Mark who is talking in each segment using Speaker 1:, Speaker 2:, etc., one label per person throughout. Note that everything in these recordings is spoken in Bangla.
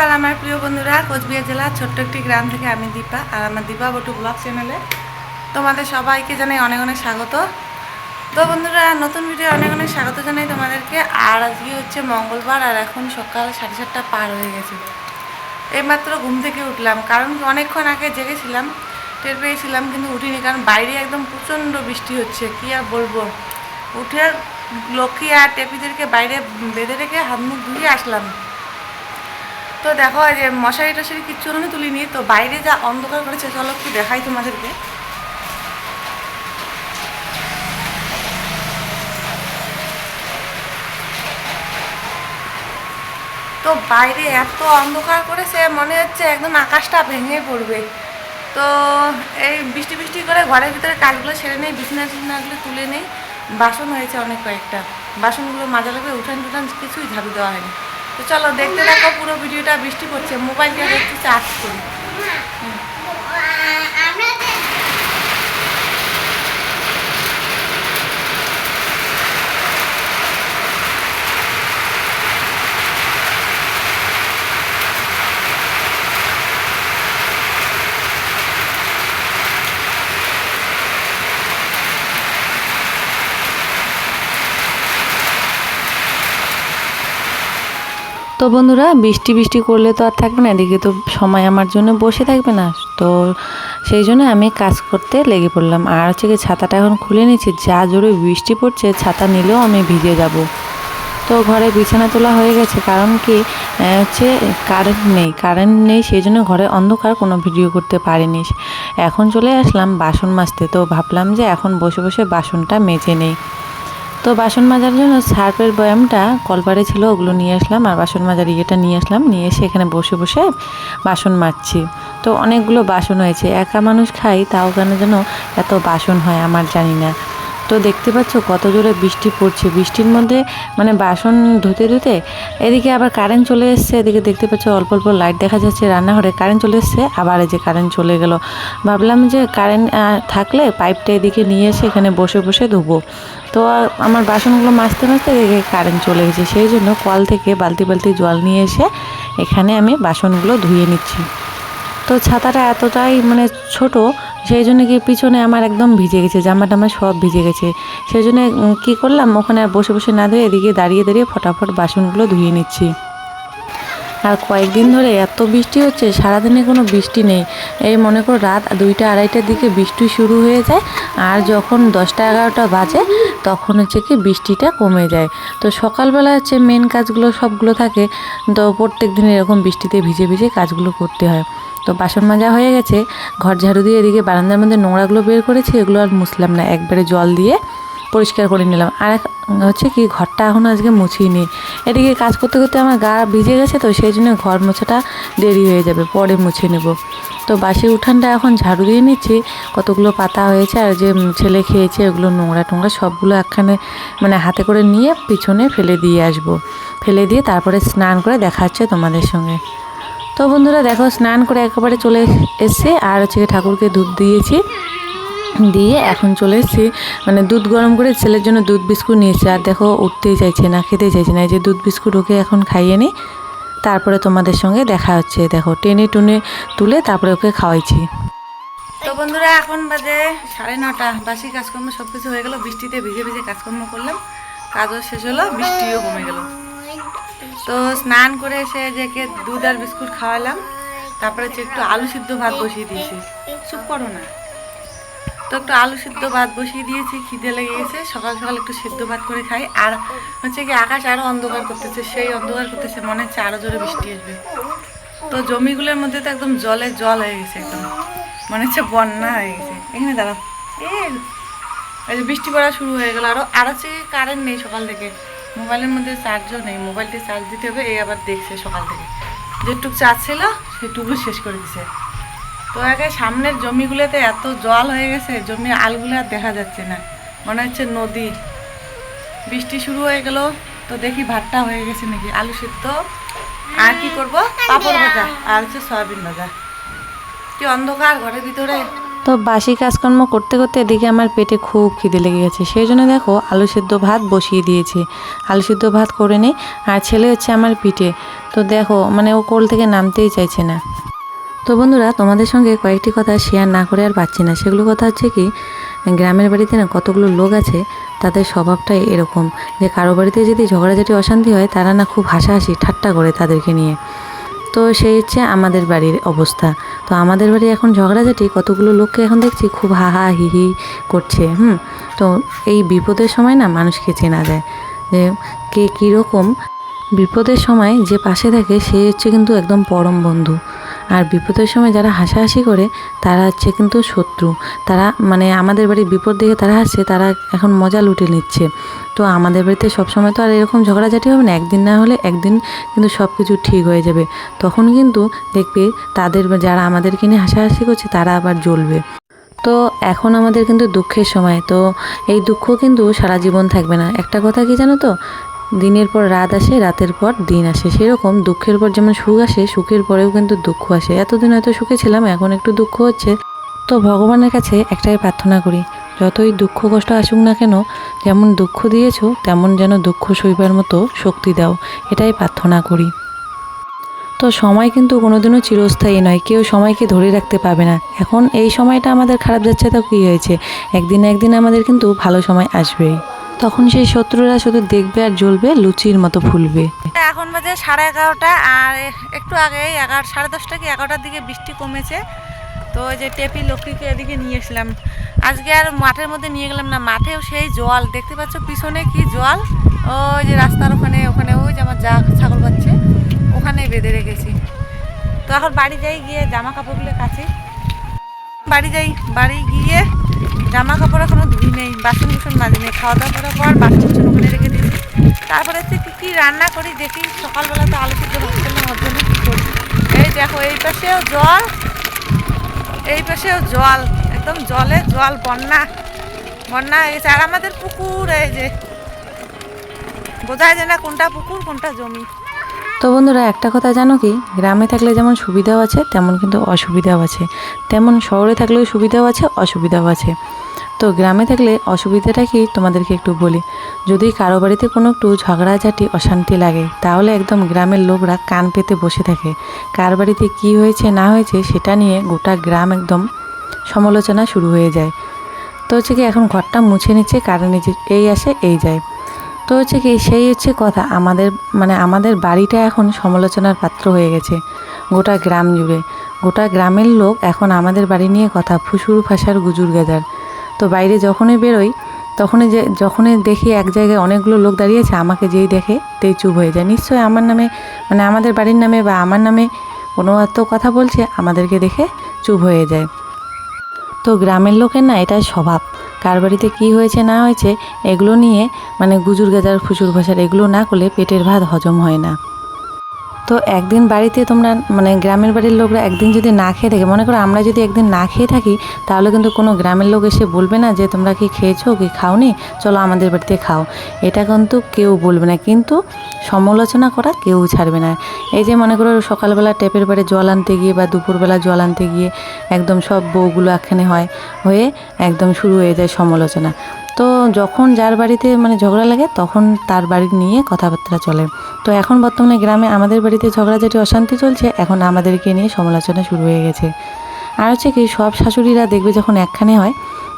Speaker 1: নমস্কার আমার প্রিয় বন্ধুরা, কোচবিহার জেলার ছোট্ট একটি গ্রাম থেকে আমি দীপা, আর আমার দীপা বটু ব্লগ চ্যানেলে তোমাদের সবাইকে জানাই অনেক অনেক স্বাগত। তো বন্ধুরা, নতুন ভিডিও অনেক অনেক স্বাগত জানাই তোমাদেরকে। আর আজকে হচ্ছে মঙ্গলবার, আর এখন সকাল সাড়ে সাতটা পার হয়ে গেছে। এইমাত্র ঘুম থেকে উঠলাম, কারণ অনেকক্ষণ আগে জেগেছিলাম, টের পেয়েছিলাম, কিন্তু উঠিনি, কারণ বাইরে একদম প্রচণ্ড বৃষ্টি হচ্ছে, কি আর বলব? উঠে লক্ষ্মী আর টেপিদেরকে বাইরে বেঁধে রেখে হাত মুখ ধুয়ে আসলাম। তো দেখো যে মশারি টশারি কিচ্ছু আমি তুলিনি, তো বাইরে যা অন্ধকার করেছে, চলো একটু দেখাই তোমাদেরকে। তো বাইরে এত অন্ধকার করেছে, মনে হচ্ছে একদম আকাশটা ভেঙে পড়বে। তো এই বৃষ্টি বৃষ্টি করে ঘরের ভিতরে কাজগুলো সেরে নেই, বিছনা টিছনাগুলো তুলে নেই, বাসন হয়েছে অনেক কয়েকটা। বাসনগুলো মাজা লাগবে উঠান টুঠান কিছুই ঝাড়ু দেওয়া হয়নি। তো চলো দেখতে থাকো পুরো ভিডিওটা বৃষ্টি পড়ছে মোবাইলটা একটু চার্জ করি।
Speaker 2: তো বন্ধুরা, বৃষ্টি বৃষ্টি করলে তো আর থাকবে না, এদিকে তো সময় আমার জন্য বসে থাকবে না। তো সেই জন্য আমি কাজ করতে লেগে পড়লাম। আর হচ্ছে কি ছাতাটা এখন খুলে নিচ্ছি যা জোরে বৃষ্টি পড়ছে, ছাতা নিলেও আমি ভিজে যাব। তো ঘরে বিছানা তোলা হয়ে গেছে, কারণ কি হচ্ছে কারেন্ট নেই। কারেন্ট নেই, সেই জন্য ঘরে অন্ধকার, কোনো ভিডিও করতে পারিনি। এখন চলে আসলাম বাসন মাজতে, তো ভাবলাম যে এখন বসে বসে বাসনটা মেজে নেই। তো বাসন মাজার জন্য সার্ফের বয়ামটা কলপারে ছিল, ওগুলো নিয়ে আসলাম আর বাসন মাজার ইয়েটা নিয়ে আসলাম, নিয়ে এসে এখানে বসে বসে বাসন মাজছি। তো অনেকগুলো বাসন হয়েছে, একা মানুষ খাই তাও কেন যেন এত বাসন হয় আমার জানি না। তো দেখতে পাচ্ছ কত জোরে বৃষ্টি পড়ছে। বৃষ্টির মধ্যে মানে বাসন ধুতে ধুতে এদিকে আবার কারেন্ট চলে এসছে। এদিকে দেখতে পাচ্ছ অল্প অল্প লাইট দেখা যাচ্ছে রান্নাঘরে। কারেন্ট চলে এসছে, আবার এই যে কারেন্ট চলে গেল। ভাবলাম যে কারেন্ট থাকলে পাইপটা এদিকে নিয়ে এসে এখানে বসে বসে ধুবো। তো আমার বাসনগুলো মাজতে মাজতে দেখে কারেন্ট চলে গেছে। সেই জন্য কল থেকে বালতি বালতি জল নিয়ে এসে এখানে আমি বাসনগুলো ধুয়ে নিচ্ছি। তো ছাতাটা এতটাই মানে ছোট সেই জন্য কি পিছনে আমার একদম ভিজে গেছে, জামা টামা সব ভিজে গেছে। সেই জন্য কী করলাম, ওখানে আর বসে বসে না ধুয়ে এদিকে দাঁড়িয়ে দাঁড়িয়ে ফটাফট বাসনগুলো ধুয়ে নিচ্ছি। আর কয়েকদিন ধরে এত বৃষ্টি হচ্ছে, সারাদিনে কোনো বৃষ্টি নেই। এই মনে করো রাত দুইটা আড়াইটার দিকে বৃষ্টি শুরু হয়ে যায়, আর যখন দশটা এগারোটা বাজে, তখন হচ্ছে কি বৃষ্টিটা কমে যায়। তো সকালবেলা হচ্ছে মেন কাজগুলো সবগুলো থাকে, তো প্রত্যেক দিন এরকম বৃষ্টিতে ভিজে ভিজে কাজগুলো করতে হয়। তো বাসন মাজা হয়ে গেছে, ঘর ঝাড়ু দিয়ে এদিকে বারান্দার মধ্যে নোংরাগুলো বের করেছি, এগুলো আর মুছলাম না, একবারে জল দিয়ে পরিষ্কার করে নিলাম। আর হচ্ছে কি, ঘরটা এখন আজকে মুছিনি। এদিকে কাজ করতে করতে আমার গা ভিজে গেছে, তো সেই জন্য ঘর মোছাটা দেরি হয়ে যাবে, পরে মুছে নেব। তো বাসি উঠানটা এখন ঝাড়ু দিয়ে নিচ্ছি, কতগুলো পাতা হয়েছে, আর যে ছেলে খেয়েছে ওগুলো নোংরা টোংরা সবগুলো একখানে মানে হাতে করে নিয়ে পিছনে ফেলে দিয়ে আসব। ফেলে দিয়ে তারপরে স্নান করে দেখা হচ্ছে তোমাদের সঙ্গে। তো বন্ধুরা দেখো, স্নান করে একেবারে চলে এসছে, আর হচ্ছে ঠাকুরকে দুধ দিয়েছি। দিয়ে এখন চলে এসেছি মানে দুধ গরম করে ছেলের জন্য দুধ বিস্কুট নিয়েছি। আর দেখো, উঠতেই চাইছে না, খেতেই চাইছে না যে দুধ বিস্কুট ওকে এখন খাইয়ে নিই। তারপরে তোমাদের সঙ্গে দেখা হচ্ছে, দেখো, টেনে টুনে তুলে তারপরে ওকে খাওয়াইছি।
Speaker 1: তো বন্ধুরা, এখন বাজে সাড়ে নটা, বাসি কাজকর্ম সব কিছু হয়ে গেল, বৃষ্টিতে ভিজে ভিজে কাজকর্ম করলাম, কাজও শেষ হলো, বৃষ্টিও কমে গেল। তো স্নান করে এসে যে কে দুধ আর বিস্কুট খাওয়ালাম। তারপরে হচ্ছে একটু আলু সিদ্ধ ভাত বসিয়ে দিয়েছি। চুপ করো না। তো একটু আলু সিদ্ধ ভাত বসিয়ে দিয়েছি, খিদে লেগে গেছে সকাল সকাল একটু সিদ্ধ ভাত করে খাই। আর হচ্ছে কি আকাশ আরও অন্ধকার করতেছে, সেই অন্ধকার করতেছে, মনে হচ্ছে আরও জোরে বৃষ্টি আসবে। তো জমিগুলোর মধ্যে তো একদম জলে জল হয়ে গেছে একদম। মনে হচ্ছে বন্যা হয়ে গেছে। এখানে দাঁড়াও। এই বৃষ্টি পড়া শুরু হয়ে গেল। আরও আর হচ্ছে কারেন্ট নেই সকাল থেকে। মোবাইলের মধ্যে চার্জও নেই, মোবাইলটি চার্জ দিতে হবে, এই আবার দেখছে সকাল থেকে। যেটুকু চার্জ ছিল, সেটুকু শেষ করে দিছে। তো আগে সামনের জমিগুলোতে এত জল হয়ে গেছে, জমির আলগুলো আর দেখা যাচ্ছে না। মনে হচ্ছে নদী। বৃষ্টি শুরু হয়ে গেল, তো দেখি ভাতটা হয়ে গেছে নাকি। আলু সিদ্ধ। আর কি করব? পাপড় ভাজা, আর হচ্ছে সয়াবিন ভাজা। কি অন্ধকার ঘরের ভিতরে।
Speaker 2: তো বাসি কাজকর্ম করতে করতে এদিকে আমার পেটে খুব খিদে লেগে গেছে। সেই জন্য দেখো, আলু সেদ্ধ ভাত বসিয়ে দিয়েছি। আলু সেদ্ধ ভাত করে নিই আর ছেলে হচ্ছে আমার পিঠে। তো দেখো মানে ও কোল থেকে নামতেই চাইছে না। তো বন্ধুরা, তোমাদের সঙ্গে কয়েকটি কথা শেয়ার না করে আর পাচ্ছি না। সেগুলো কথা হচ্ছে কি, গ্রামের বাড়িতে না কতগুলো লোক আছে, তাদের স্বভাবটাই এরকম। যে কারও বাড়িতে যদি ঝগড়াঝাটি, অশান্তি হয়, তারা না খুব হাসাহাসি, ঠাট্টা করে তাদেরকে নিয়ে। তো সেই হচ্ছে আমাদের বাড়ির অবস্থা। তো আমাদের বাড়ি এখন ঝগড়াঝাটি, কতগুলো লোককে এখন দেখছি খুব হাহা হা হি হি করছে, হুম? তো এই বিপদের সময় না মানুষকে চেনা যায় যে কে কীরকম। বিপদের সময় যে পাশে থাকে সে হচ্ছে কিন্তু একদম পরম বন্ধু। আর বিপদের সময় যারা হাসাহাসি করে, তারা হচ্ছে কিন্তু শত্রু। তারা মানে আমাদের বাড়ির বিপদ দেখে তারা হাসছে, তারা এখন মজা লুটে নিচ্ছে। তো আমাদের বাড়িতে সবসময় তো আর এরকম ঝগড়াঝাটি হবে না। একদিন না হলে একদিন কিন্তু সব কিছু ঠিক হয়ে যাবে। তখন কিন্তু দেখবে তাদের যারা আমাদেরকে নিয়ে হাসাহাসি করছে, তারা আবার জ্বলবে। তো এখন আমাদের কিন্তু দুঃখের সময়। তো এই দুঃখ কিন্তু সারা জীবন থাকবে না। একটা কথা কি জানো তো? দিনের পর রাত আসে, রাতের পর দিন আসে। সেরকম দুঃখের পর যেমন সুখ আসে, সুখের পরেও কিন্তু দুঃখ আসে। এতদিন হয়তো সুখে ছিলাম, এখন একটু দুঃখ হচ্ছে। তো ভগবানের কাছে একটাই প্রার্থনা করি, যতই দুঃখ কষ্ট আসুক না কেন, যেমন দুঃখ দিয়েছ, তেমন যেন দুঃখ সইবার মতো শক্তি দাও। এটাই প্রার্থনা করি। তো সময় কিন্তু কোনোদিনও চিরস্থায়ী নয়, কেউ সময়কে ধরে রাখতে পারবে না। এখন এই সময়টা আমাদের খারাপ যাচ্ছে, তো কী হয়েছে? একদিন একদিন আমাদের কিন্তু ভালো সময় আসবেই। তখন সেই শত্রুরা শুধু দেখবে আর জ্বলবে, লুচির মতো ফুলবে।
Speaker 1: এখন বাজে সাড়ে এগারোটা, আর একটু আগে এগারো, সাড়ে দশটা কি এগারোটার দিকে বৃষ্টি কমেছে। তো ওই যে টেপি লক্ষ্মীকে এদিকে নিয়ে এসলাম। আজকে আর মাঠের মধ্যে নিয়ে গেলাম না, মাঠেও সেই জল। দেখতে পাচ্ছ পিছনে কি জল? ওই যে রাস্তার ওখানে ওখানে ওই যে আমার যা ছাগল পাচ্ছে ওখানে বেঁধে রেখেছি। তো এখন বাড়ি যাই গিয়ে জামা কাপড়গুলো কাছে বাড়ি যাই, বাড়ি গিয়ে জামা কাপড় এখনও ধুই নেই বাসন কুসন মাজি নেই খাওয়া দাওয়া করার পর বাসন কুসন ওখানে রেখে দিয়েছি। তারপরে হচ্ছে কী কী রান্না করি দেখি, সকালবেলা তো আলু সিদ্ধ না ওর জন্য কী করি? এই দেখো, এই পাশেও জল, এই পাশেও জল, একদম জলে জল, বন্যা বন্যা হয়ে গেছে আর আমাদের পুকুর, এই যে, বোঝায় যায় না কোনটা পুকুর, কোনটা জমি।
Speaker 2: তো বন্ধুরা, একটা কথা জানো কি, গ্রামে থাকলে যেমন সুবিধাও আছে, তেমন কিন্তু অসুবিধাও আছে। তেমন শহরে থাকলেও সুবিধাও আছে, অসুবিধাও আছে। তো গ্রামে থাকলে অসুবিধাটা কি তোমাদেরকে একটু বলি? যদি কারও বাড়িতে কোনো একটু ঝগড়াঝাটি, অশান্তি লাগে, তাহলে একদম গ্রামের লোকরা কান পেতে বসে থাকে। কার বাড়িতে কী হয়েছে, না হয়েছে, সেটা নিয়ে গোটা গ্রাম একদম সমালোচনা শুরু হয়ে যায়। তো হচ্ছে কি, এখন ঘরটা মুছে নিচ্ছে, কারণ এই আসে, এই যায়। তো হচ্ছে কি, সেই হচ্ছে কথা, আমাদের মানে আমাদের বাড়িটা এখন সমালোচনার পাত্র হয়ে গেছে, গোটা গ্রাম জুড়ে। গোটা গ্রামের লোক এখন আমাদের বাড়ি নিয়ে কথা, ফুসুর ফাঁসার গুজুর গেজার। তো বাইরে যখনই বেরোই, তখনই যে, যখনই দেখি এক জায়গায় অনেকগুলো লোক দাঁড়িয়েছে আমাকে যেই দেখে তেই চুপ হয়ে যায়। নিশ্চয়ই আমার নামে মানে আমাদের বাড়ির নামে বা আমার নামে কোনো এত কথা বলছে, আমাদেরকে দেখে চুপ হয়ে যায়। তো গ্রামের লোকের না এটাই স্বভাব। কার বাড়িতে কী হয়েছে, না হয়েছে, এগুলো নিয়ে মানে গুজুর গেজার, ফুসুর ভাষার এগুলো না করলে পেটের ভাত হজম হয় না। তো একদিন বাড়িতে তোমরা মানে গ্রামের বাড়ির লোকরা একদিন যদি না খেয়ে থাকে, মনে করো আমরা যদি একদিন না খেয়ে থাকি, তাহলে কিন্তু কোনো গ্রামের লোক এসে বলবে না যে তোমরা কি খেয়েছো, কি খাওনি, চলো আমাদের বাড়িতে খাও। এটা কিন্তু কেউ বলবে না, কিন্তু সমালোচনা করা কেউ ছাড়বে না। এই যে মনে করো সকালবেলা টেপের বাড়ি জল আনতে গিয়ে বা দুপুরবেলা জল আনতে গিয়ে একদম সব বউগুলো একখানে হয়, হয়ে একদম শুরু হয়ে যায় সমালোচনা। তো যখন যার বাড়িতে মানে ঝগড়া লাগে, তখন তার বাড়ি নিয়ে কথাবার্তা চলে। তো এখন বর্তমানে গ্রামে আমাদের বাড়িতে ঝগড়াঝাটি অশান্তি চলছে, এখন আমাদেরকে নিয়ে সমালোচনা শুরু হয়ে গেছে। আর হচ্ছে কি, সব শাশুড়িরা দেখবে যখন একখানে হয়,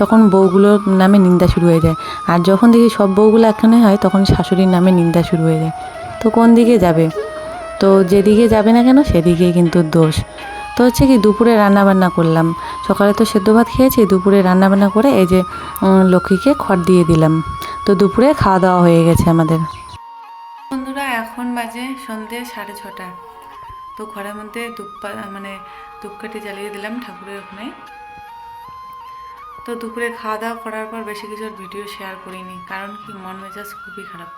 Speaker 2: তখন বউগুলোর নামে নিন্দা শুরু হয়ে যায়। আর যখন দেখি সব বউগুলো একখানে হয়, তখন শাশুড়ির নামে নিন্দা শুরু হয়ে যায়। তো কোন দিকে যাবে? তো যেদিকে যাবে না কেন, সেদিকেই কিন্তু দোষ। তো হচ্ছে কি দুপুরে রান্নাবান্না করলাম। সকালে তো সেদ্ধ ভাত খেয়েছি, দুপুরে রান্নাবান্না করে এই যে লক্ষ্মীকে খড় দিয়ে দিলাম। তো দুপুরে খাওয়া দাওয়া হয়ে গেছে আমাদের।
Speaker 1: বন্ধুরা, এখন বাজে সন্ধে সাড়ে ছটা। তো ঘরের মধ্যে ধূপ পা- মানে ধূপকাঠি জ্বালিয়ে দিলাম ঠাকুরের ওখানে। তো দুপুরে খাওয়া দাওয়া করার পর বেশি কিছু ভিডিও শেয়ার করিনি, কারণ কি, মন মেজাজ খুবই খারাপ।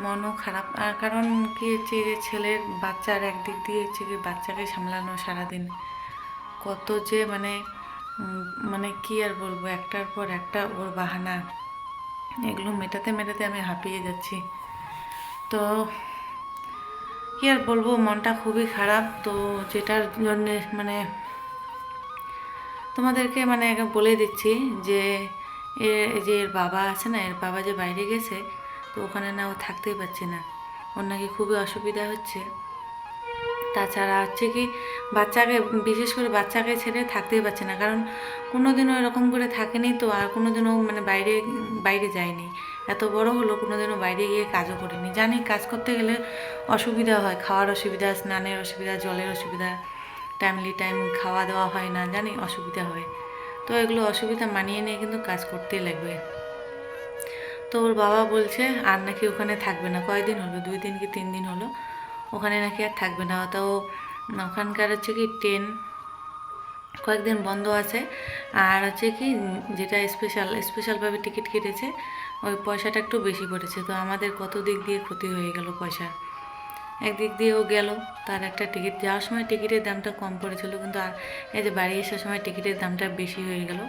Speaker 1: মনও খারাপ। আর কারণ কি হচ্ছে যে ছেলের বাচ্চার একদিক দিয়ে হচ্ছে কি বাচ্চাকে সামলানো সারাদিন। কত যে মানে মানে কি আর বলব, একটার পর একটা ওর বাহানা। এগুলো মেটাতে মেটাতে আমি হাঁপিয়ে যাচ্ছি। তো কি আর বলব, মনটা খুবই খারাপ। তো যেটার জন্যে মানে তোমাদেরকে মানে বলে দিচ্ছি যে, এ, এই যে এর বাবা আছে না, এর বাবা যে বাইরে গেছে তো ওখানে না ও থাকতেই পারছে না। ওর নাকি খুবই অসুবিধা হচ্ছে। তাছাড়া হচ্ছে কি, বাচ্চাকে, বিশেষ করে বাচ্চাকে ছেড়ে থাকতেই পারছে না। কারণ কোনো দিনও এরকম করে থাকেনি তো, আর কোনো দিনও মানে বাইরে বাইরে যায়নি। এত বড় হলো কোনো দিনও বাইরে গিয়ে কাজও করিনি। জানি কাজ করতে গেলে অসুবিধা হয়, খাওয়ার অসুবিধা, স্নানের অসুবিধা, জলের অসুবিধা টাইমলি টাইম খাওয়া দাওয়া হয় না, জানি অসুবিধা হয়। তো এগুলো অসুবিধা মানিয়ে নিয়ে কিন্তু কাজ করতেই লাগবে। তো ওর বাবা বলছে আর নাকি ওখানে থাকবে না। কয়দিন হলো? দুই দিন কি তিন দিন হলো? ওখানে নাকি আর থাকবে না। তো ওখানকার হচ্ছে কি ট্রেন কয়েকদিন বন্ধ আছে। আর হচ্ছে কি যেটা স্পেশাল স্পেশালভাবে টিকিট কেটেছে, ওই পয়সাটা একটু বেশি পড়েছে। তো আমাদের কত দিক দিয়ে ক্ষতি হয়ে গেল পয়সা একদিক দিয়েও গেল, তার একটা টিকিট। যাওয়ার সময় টিকিটের দামটা কম পড়েছিল, কিন্তু আর এই যে বাড়ি আসার সময় টিকিটের দামটা বেশি হয়ে গেল।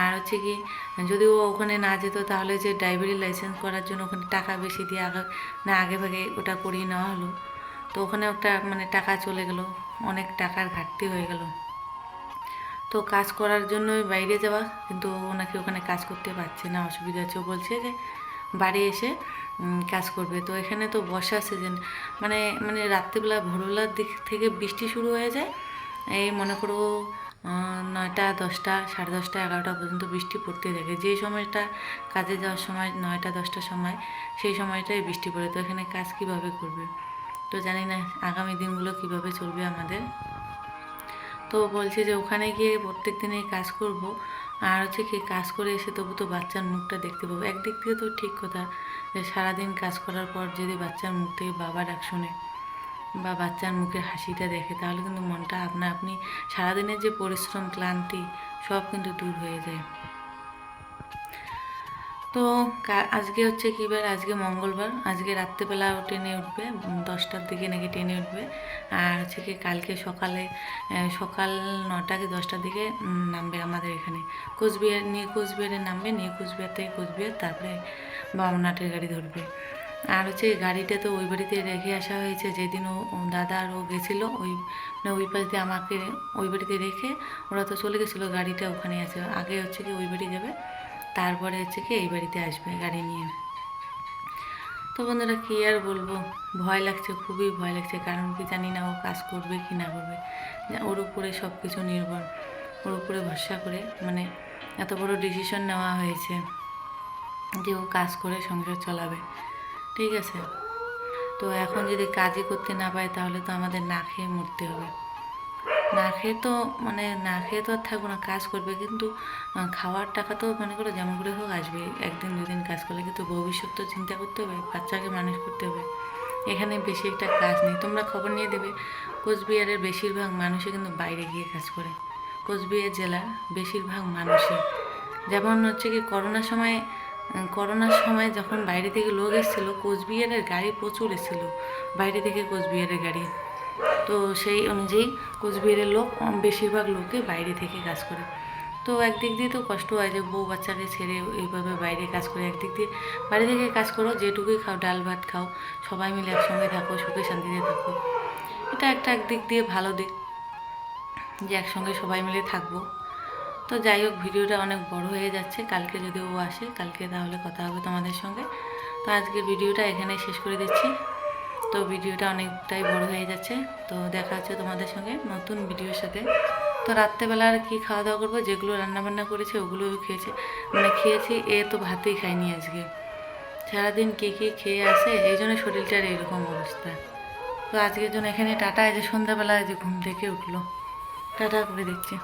Speaker 1: আর হচ্ছে কি যদি ও ওখানে না যেত, তাহলে যে ড্রাইভারি লাইসেন্স করার জন্য ওখানে টাকা বেশি দিয়ে আগে, না, আগে ভাগে ওটা করিয়ে নেওয়া হলো। তো ওখানে একটা মানে টাকা চলে গেল, অনেক টাকার ঘাটতি হয়ে গেল। তো কাজ করার জন্যই বাইরে যাওয়া, কিন্তু ওনাকে ওখানে কাজ করতে পারছে না, অসুবিধা হচ্ছে। বলছে যে, বাড়ি এসে কাজ করবে। তো এখানে তো বর্ষা সিজন মানে মানে রাত্রিবেলা ভোরবেলার দিক থেকে বৃষ্টি শুরু হয়ে যায়। এই মনে করো নয়টা দশটা, সাড়ে দশটা, এগারোটা পর্যন্ত বৃষ্টি পড়তে থাকে। যেই সময়টা কাজে যাওয়ার সময়, নয়টা দশটার সময়, সেই সময়টাই বৃষ্টি পড়ে। তো এখানে কাজ কীভাবে করবে? তো জানি না আগামী দিনগুলো কীভাবে চলবে আমাদের। তো বলছে যে ওখানে গিয়ে প্রত্যেক দিনই কাজ করব। আর হচ্ছে কি, কাজ করে এসে তবু তো বাচ্চার মুখটা দেখতে পাবো। একদিক থেকে তো ঠিক কথা যে সারাদিন কাজ করার পর যদি বাচ্চার মুখ থেকে বাবা ডাক শুনে বা বাচ্চার মুখের হাসিটা দেখে, তাহলে কিন্তু মনটা আপনা আপনি সারাদিনের যে পরিশ্রম, ক্লান্তি, সব কিন্তু দূর হয়ে যায়। তো আজকে হচ্ছে কী বার? আজকে মঙ্গলবার। আজকে রাত্রেবেলা ট্রেনে উঠবে দশটার দিকে নাকি ট্রেনে উঠবে। আর হচ্ছে কি কালকে সকালে সকাল নটা কি দশটার দিকে নামবে আমাদের এখানে। কোচবিহার, নিয়ে কোচবিহারে নামবে, নিয়ে কোচবিহার থেকে কোচবিহার, তারপরে বামনাটের গাড়ি ধরবে। আর হচ্ছে এই গাড়িটা তো ওই বাড়িতে রেখে আসা হয়েছে, যেদিন ও দাদা আর ও গেছিল, ওই মানে ওই পাশ দিয়ে আমাকে ওই বাড়িতে রেখে ওরা তো চলে গেছিল, গাড়িটা ওখানে আছে। আগে হচ্ছে কি ওই বাড়ি যাবে, তারপরে হচ্ছে কি এই বাড়িতে আসবে গাড়ি নিয়ে। তো বন্ধুরা, কী আর বলব? ভয় লাগছে, খুবই ভয় লাগছে, কারণ কি জানি না ও কাজ করবে কি না করবে। ওর উপরে সব কিছু নির্ভর, ওর উপরে ভরসা করে মানে এত বড় ডিসিশন নেওয়া হয়েছে যে ও কাজ করে, সংসার চালাবে। ঠিক আছে। তো এখন যদি কাজই করতে না পায়, তাহলে তো আমাদের না খেয়ে মরতে হবে। না খেয়ে তো মানে না খেয়ে তো আর থাকব না, কাজ করবে। কিন্তু খাওয়ার টাকা তো মনে করো যেমন করে হোক আসবে। একদিন, দুদিন কাজ করলে কিন্তু ভবিষ্যৎ তো চিন্তা করতে হবে, বাচ্চাকে মানুষ করতে হবে। এখানে বেশি একটা কাজ নেই। তোমরা খবর নিয়ে দেবে, কোচবিহারের বেশিরভাগ মানুষই কিন্তু বাইরে গিয়ে কাজ করে। কোচবিহার জেলার বেশিরভাগ মানুষই। যেমন হচ্ছে কি, করোনার সময় করোনার সময় যখন বাইরে থেকে লোক এসেছিল, কোচবিহারের গাড়ি প্রচুর এসেছিল, বাইরে থেকে কোচবিহারের গাড়ি। তো সেই অনুযায়ী কোচবিহারের লোক বেশিরভাগ লোকে বাইরে থেকে কাজ করে। তো একদিক দিয়ে তো কষ্ট হয় যে বউ বাচ্চাকে ছেড়ে এইভাবে বাইরে কাজ করে, একদিক দিয়ে বাড়ি থেকে কাজ করো, যেটুকুই খাও, ডাল ভাত খাও, সবাই মিলে একসঙ্গে থাকো, সুখে শান্তিতে থাকো। এটা একটা একদিক দিয়ে ভালো দিক যে একসঙ্গে সবাই মিলে থাকব। তো যাই হোক, ভিডিওটা অনেক বড় হয়ে যাচ্ছে। কালকে যদি ও আসে, কালকে তাহলে কথা হবে তোমাদের সঙ্গে। তো আজকের ভিডিওটা এখানে শেষ করে দিচ্ছি। তো ভিডিওটা অনেকটাই বড় হয়ে যাচ্ছে। তো দেখা হচ্ছে তোমাদের সঙ্গে নতুন ভিডিওর সাথে। তো রাত্রেবেলা আর কী খাওয়া দাওয়া করব? যেগুলো রান্নাবান্না করেছে, ওগুলোও খেয়েছে। মানে খেয়েছি, এ তো ভাতেই খাইনি আজকে। সারাদিন কী কী খেয়ে আসে? এই জন্য শরীরটার এরকম অবস্থা। তো আজকের জন্য এখানে টাটা। এই যে সন্ধ্যাবেলা যে ঘুম থেকে উঠল। টাটা করে দিচ্ছি